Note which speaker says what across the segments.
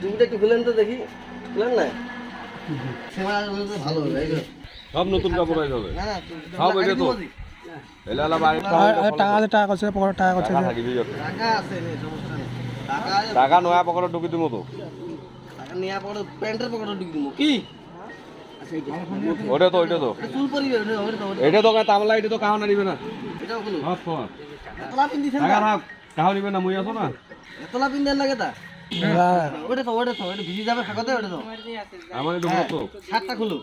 Speaker 1: টুপিটা একটু খুলেন তো দেখি। খুলেন না ভালো হবে
Speaker 2: সব নতুন কাপড় হয়ে যাবে।
Speaker 1: না না টুপিটা
Speaker 2: সব এটা তো।
Speaker 3: টাকা
Speaker 2: নয়া পকেটে ঢুকি দিব তো।
Speaker 1: টাকা নিয়ে পড়ো প্যান্টের পকেটে ঢুকি দিব। কি?
Speaker 2: ওটা তো ওইটা তো।
Speaker 1: এটা চুল পরিবে ওটা তো
Speaker 2: এটা তো তামলা এটা তো কাহা না। নিবে না হ্যাঁ
Speaker 1: না
Speaker 2: নিবে না মুই আছো না।
Speaker 1: এতলা পিন্দেন লাগে তা? ওটা তো ওটা তো ওটা ভিজে যাবে ফাঁকাতে ওটা তো।
Speaker 2: আমার একটু
Speaker 1: হ্যাঁ,
Speaker 2: তো
Speaker 1: খুলো।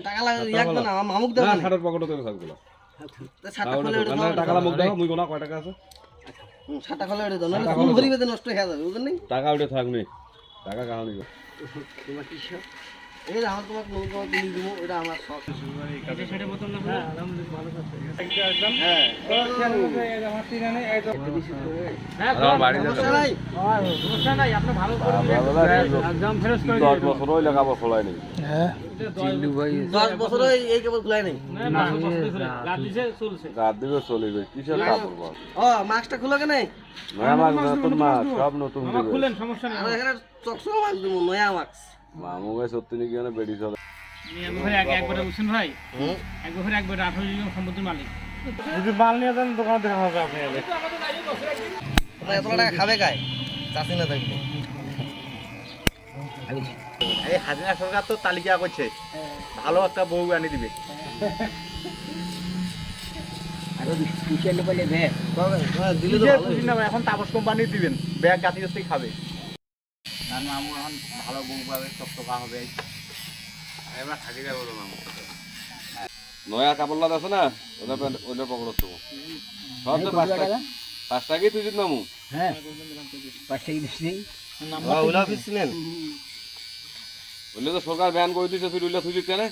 Speaker 1: টাকা লাগে ইয়াক না মামুক দেবে
Speaker 2: না শার্টের পকেটে তো
Speaker 1: খুলে ওটা
Speaker 2: টাকাটা মুখ দাও মুই কোনা কয় টাকা আছে?
Speaker 1: হুম, খুলে ওটা দাও নাহলে চুল ভরিবে নষ্ট হয়ে যাবে বুঝলেন
Speaker 2: টাকা ওটা থাক নি। টাকা কাহা
Speaker 1: তোমার কি শখ যে আমার তোমাকে নতুন কিনে দিব এটা আমার শখ
Speaker 2: আমার বাড়ি যেতে দশ বছর হইলে কাপড় খোলাই নেই
Speaker 3: হ্যাঁ
Speaker 1: নাই
Speaker 2: বল?
Speaker 1: ও মাস্কটা খুলো কেন?
Speaker 2: নয়া মাছ নতুন মাছ সব নতুন দিবে।
Speaker 1: আর এখানে চকচক মাস্ক দিব নয়া মাস্ক।
Speaker 2: মামু গায়ে সত্যি নাকি বেড়ি চলে?
Speaker 4: একবারে বুঝছেন ভাই
Speaker 1: হুম?
Speaker 4: একবারে একবারে আঠারো জন সম্পত্তির মালিক।
Speaker 3: যদি মাল নিয়ে যান দোকানে দেখা হবে আপনি এলে।
Speaker 1: এত টাকা খাবে গায় চাষি না থাকলে।
Speaker 5: এই হাসিনা সরকার তো তালিকা করছে। ভালো একটা বউ আনি দিবে। এখন তাপস কোম্পানি দিবেন। ব্যাগ গাছি গাছি খাবে। আর মামু এখন ভালো বউ পাবে সব হবে।
Speaker 2: এবার থাকি যাব তো মামু। নয়া কাপড় লাদ আছে না? ওটা প্যান্ট ওটা পকড় তো। সব তো পাঁচ টাকা পাঁচ টাকাই তুই মামু?
Speaker 1: হ্যাঁ, ওলা অফিস ছিলেন
Speaker 2: বললে তো সরকার ব্যান করে দিছে তুই উল্লে তুই কেন।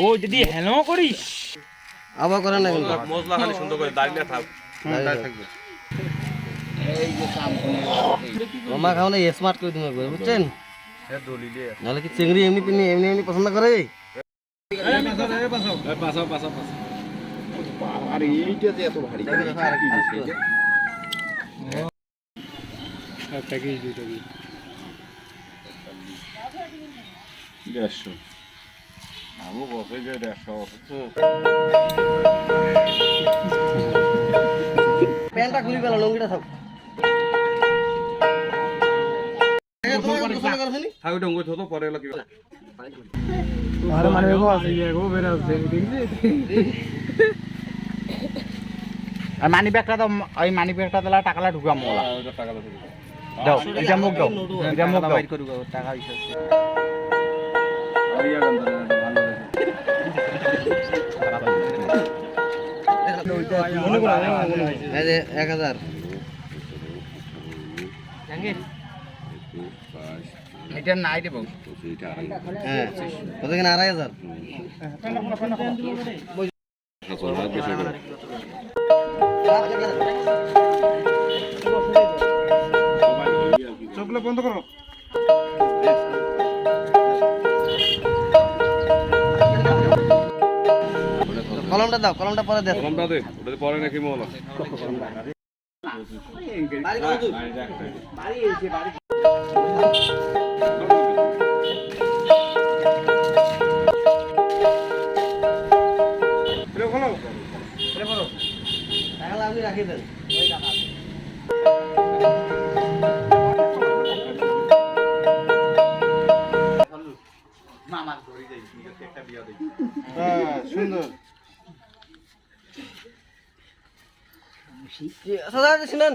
Speaker 4: ও যদি হেলো করিস।
Speaker 1: আবার করেন না কিন্তু।
Speaker 2: মশলা খালি সুন্দর করে দাঁড়িয়ে থাক।
Speaker 1: থাকবে। মামা খাওয়া স্মার্ট করে তুমি বুঝছেন? নাহলে কি চিংড়ি এমনি পিনি এমনি এমনি পছন্দ করে?
Speaker 2: পাশা পাশা পাশা
Speaker 5: আর এইটা যে এত ভারী।
Speaker 2: দেড়শো। মামু বসে যে দেড়শো
Speaker 1: প্যান্টটা খুলি পেলাম লঙ্গিটা থাক
Speaker 3: আরে মানে আছে এগো বেরা আছে
Speaker 5: আর মানি ব্যাগটা তো ওই মানি ব্যাগটা দিলা টাকালা ঢুকাম
Speaker 2: টাকা লাগে
Speaker 5: দাও এটা মুখ দাও এটা মুখ দাও।
Speaker 1: টাকা হইছে এক হাজার।
Speaker 5: এটা নাই দেবো
Speaker 1: হ্যাঁ কত কিনা? আড়াই হাজার।
Speaker 3: চোখগুলো বন্ধ করো।
Speaker 1: কলমটা দাও কলমটা পরে দেখ।
Speaker 2: কলমটা দে ওটা পরে নাকি মহল
Speaker 1: বাড়ি দূর? টাকাটা আপনি রাখিয়ে দেন
Speaker 5: মামার ধরে যাই একটা বিয়া দেই
Speaker 3: সুন্দর।
Speaker 1: সাদা শুনেন।